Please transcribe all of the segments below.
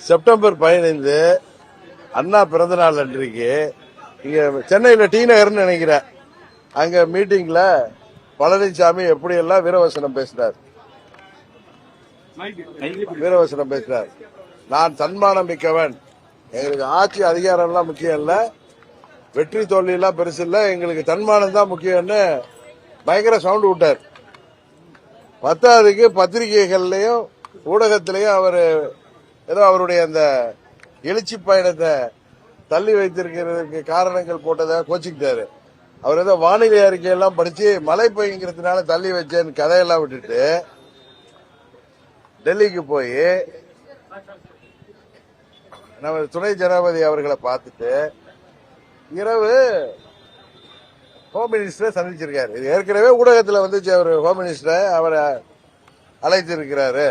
September பதினைந்து அண்ணா பிறந்த நாள் அன்றைக்கு இங்க சென்னையில டி நகர்னு நினைக்கிறேன் அங்க மீட்டிங்ல பழனிசாமி எப்படி எல்லாம் வீரவசனம் பேசினார் வீரவசனம் பேசினார் நான் தன்மானம் மிக்கவன். எங்களுக்கு ஆட்சி அதிகாரம் எல்லாம் முக்கியம் இல்ல. வெற்றி தோல்வி எல்லாம் பெருசு இல்ல. எங்களுக்கு தன்மானம் தான் முக்கியம்னு பயங்கர சவுண்ட் விட்டார். பத்தாவதுக்கு பத்திரிகைகள்லயும் ஊடகத்திலையும் அவர் ஏதோ அவருடைய அந்த எழுச்சி பயணத்தை தள்ளி வைத்திருக்கிறதுக்கு காரணங்கள் போட்டதாக கோச்சிக்கிட்டாரு. அவர் ஏதோ வானிலை அறிக்கையெல்லாம் படிச்சு மழை பெய்யுங்கிறதுனால தள்ளி வச்சேன்னு கதையெல்லாம் விட்டுட்டு டெல்லிக்கு போய் நம்ம துணை ஜனாபதி அவர்களை பார்த்துட்டு இரவு ஹோம் மினிஸ்டரை சந்திச்சிருக்காரு. இது ஏற்கனவே ஊடகத்தில் வந்துச்சு அவர் ஹோம் மினிஸ்டரை அவரை அழைத்திருக்கிறாரு.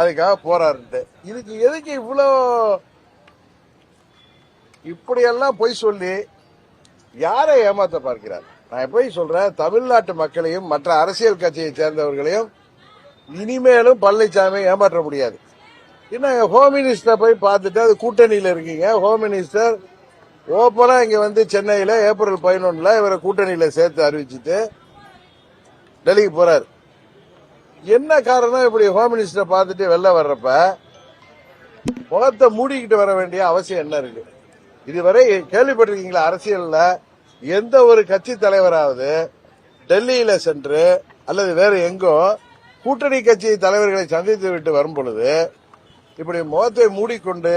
அதுக்காக போறாருன்ட்டு. இதுக்கு எதுக்கு இவ்வளோ இப்படியெல்லாம் பொய் சொல்லி யாரை ஏமாத்த பார்க்கிறார்? நான் போய் சொல்றேன் தமிழ்நாட்டு மக்களையும் மற்ற அரசியல் கட்சியை சேர்ந்தவர்களையும் இனிமேலும் பழனிசாமி ஏமாற்ற முடியாது. என்ன ஹோம் மினிஸ்டரை போய் பார்த்துட்டு அது கூட்டணியில் இருக்கீங்க. ஹோம் மினிஸ்டர் ஓப்பனா இங்க வந்து சென்னையில ஏப்ரல் பதினொன்னுல இவரை கூட்டணியில சேர்த்து அறிவிச்சிட்டு டெல்லிக்கு போறாரு. என்ன காரணம்? இப்படி ஹோம் மினிஸ்டரை பார்த்துட்டு வெளில வர்றப்ப முகத்தை மூடிக்கிட்டு வர வேண்டிய அவசியம் என்ன இருக்கு? இதுவரை கேள்விப்பட்டிருக்கீங்களா? அரசியல்ல எந்த ஒரு கட்சி தலைவராவது டெல்லியில சென்று அல்லது வேற எங்கோ கூட்டணி கட்சி தலைவர்களை சந்தித்து விட்டு வரும் பொழுது இப்படி முகத்தை மூடிக்கொண்டு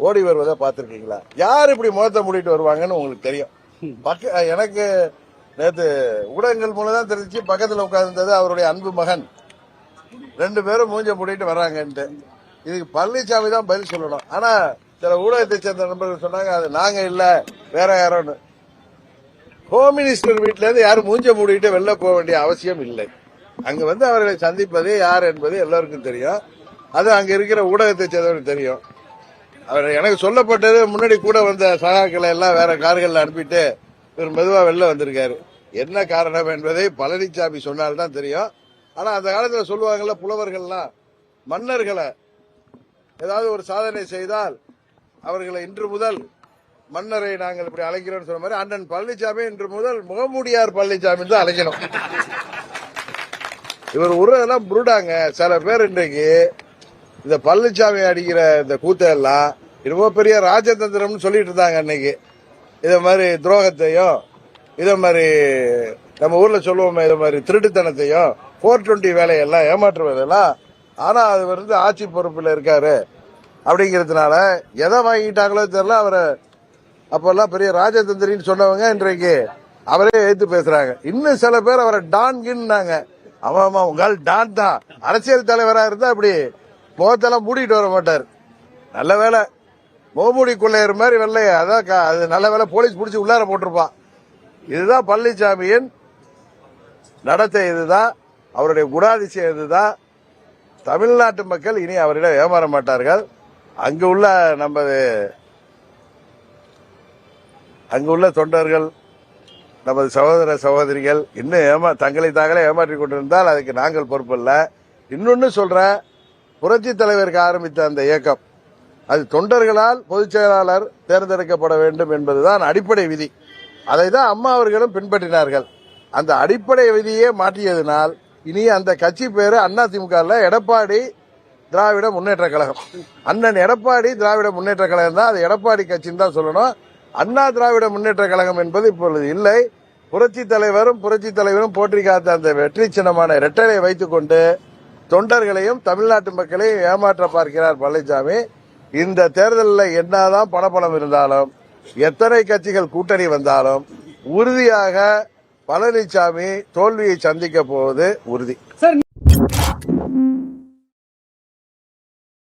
ஓடி வருவதை பார்த்திருக்கீங்களா? யார் இப்படி முகத்தை மூடிட்டு வருவாங்கன்னு உங்களுக்கு தெரியும். பக்க எனக்கு நேற்று ஊடகங்கள் மூலம் தான் தெரிஞ்சு பக்கத்தில் உட்கார்ந்தது அவருடைய அன்பு மகன். ரெண்டு பேரும் மூஞ்ச மூடிட்டு வராங்கன்ட்டு. இதுக்கு பழனிசாமி தான் பதில் சொல்லணும். ஆனா சில ஊடகத்தை சேர்ந்த நண்பர்கள் சொன்னாங்க அது நாங்க இல்ல வேற யாரோன்னு. ஹோம் மினிஸ்டர் வீட்ல இருந்து யாரும் மூஞ்ச மூடிட்டு வெளில போக வேண்டிய அவசியம் இல்லை. அங்க வந்து அவர்களை சந்திப்பது யார் என்பது எல்லாருக்கும் தெரியும். அது அங்க இருக்கிற ஊடகத்தை சேர்ந்தவருக்கு தெரியும். அவர் எனக்கு சொல்லப்பட்டது முன்னாடி கூட வந்த சகாக்களை எல்லாம் வேற கார்களில் அனுப்பிட்டு இவர் மெதுவா வெளில வந்திருக்காரு. என்ன காரணம் என்பதை பழனிசாமி சொன்னால்தான் தெரியும். ஆனா அந்த காலத்துல சொல்லுவாங்கல்ல புலவர்கள்லாம் மன்னர்களை ஏதாவது ஒரு சாதனை செய்தால் அவர்களை இன்று முதல் மன்னரை நாங்கள் இப்படி அழைக்கிறோம் சொன்ன மாதிரி அண்ணன் பழனிசாமி இன்று முதல் முகமூடியார் பழனிசாமி தான் அழைக்கணும். இவர் உருவெல்லாம் புருடாங்க. சில பேர் இன்றைக்கு இந்த பழனிசாமி அடிக்கிற இந்த கூத்தையெல்லாம் ரொம்ப பெரிய ராஜதந்திரம்னு சொல்லிட்டு இருந்தாங்க அன்னைக்கு. இதை மாதிரி துரோகத்தையும் இதை மாதிரி நம்ம ஊர்ல சொல்லுவோமே இதை மாதிரி திருட்டுத்தனத்தையும் ஃபோர் டுவெண்ட்டி வேலையெல்லாம் ஏமாற்றுவதெல்லாம் ஆனால் அது வந்து ஆட்சி பொறுப்பில் இருக்காரு. அப்படிங்கிறதுனால எதை வாங்கிட்டாங்களோ தெரியல அவரை அப்போல்லாம் பெரிய ராஜதந்திரின்னு சொன்னவங்க இன்றைக்கு அவரே எழுத்து பேசுறாங்க. இன்னும் சில பேர் அவரை டான்கின்னாங்க அவன் ஆமா உங்கள் டான் தான். அரசியல் தலைவராக இருந்தால் அப்படி முகத்தெல்லாம் மூடிட்டு வர மாட்டார். நல்ல வேலை முகமூடி கொள்ளையர் மாதிரி வெள்ளைய அதான் க- அது நல்ல வேலை போலீஸ் பிடிச்சி உள்ளார போட்டிருப்பான். இதுதான் பழனிசாமியின் நடத்தை இதுதான் அவருடைய குணாதிசயம் இதுதான் தமிழ்நாட்டு மக்கள் இனி அவரிடம் ஏமாற மாட்டார்கள். அங்கு உள்ள நமது அங்கு உள்ள தொண்டர்கள் நமது சகோதர சகோதரிகள் இன்னும் ஏமா தங்களை தாங்களே ஏமாற்றிக் கொண்டிருந்தால் அதுக்கு நாங்கள் பொறுப்பில்ல. இன்னொன்று சொல்றேன் புரட்சி தலைவருக்கு ஆரம்பித்த அந்த இயக்கம் அது தொண்டர்களால் பொதுச் செயலாளர் தேர்ந்தெடுக்கப்பட வேண்டும் என்பதுதான் அடிப்படை விதி. அதை தான் அம்மா அவர்களும் பின்பற்றினார்கள். அந்த அடிப்படை விதியே மாற்றியதனால் இனி அந்த கட்சி பேரு அண்ணா இல்ல எடப்பாடி திராவிட முன்னேற்ற கழகம். அண்ணன் எடப்பாடி திராவிட முன்னேற்ற கழகம் தான் அது எடப்பாடி கட்சின்னு தான் சொல்லணும். அண்ணா திராவிட முன்னேற்ற கழகம் என்பது இப்பொழுது இல்லை. புரட்சி தலைவரும் புரட்சி தலைவரும் போற்றி காத்த அந்த வெற்றி சின்னமான இரட்டலை வைத்துக் கொண்டு தொண்டர்களையும் தமிழ்நாட்டு மக்களையும் ஏமாற்ற பார்க்கிறார் பழனிசாமி. இந்த தேர்தலில் என்னதான் பணப்பணம் இருந்தாலும் எத்தனை கட்சிகள் கூட்டணி வந்தாலும் உறுதியாக பழனிசாமி தோல்வியை சந்திக்க போவது உறுதி. சார்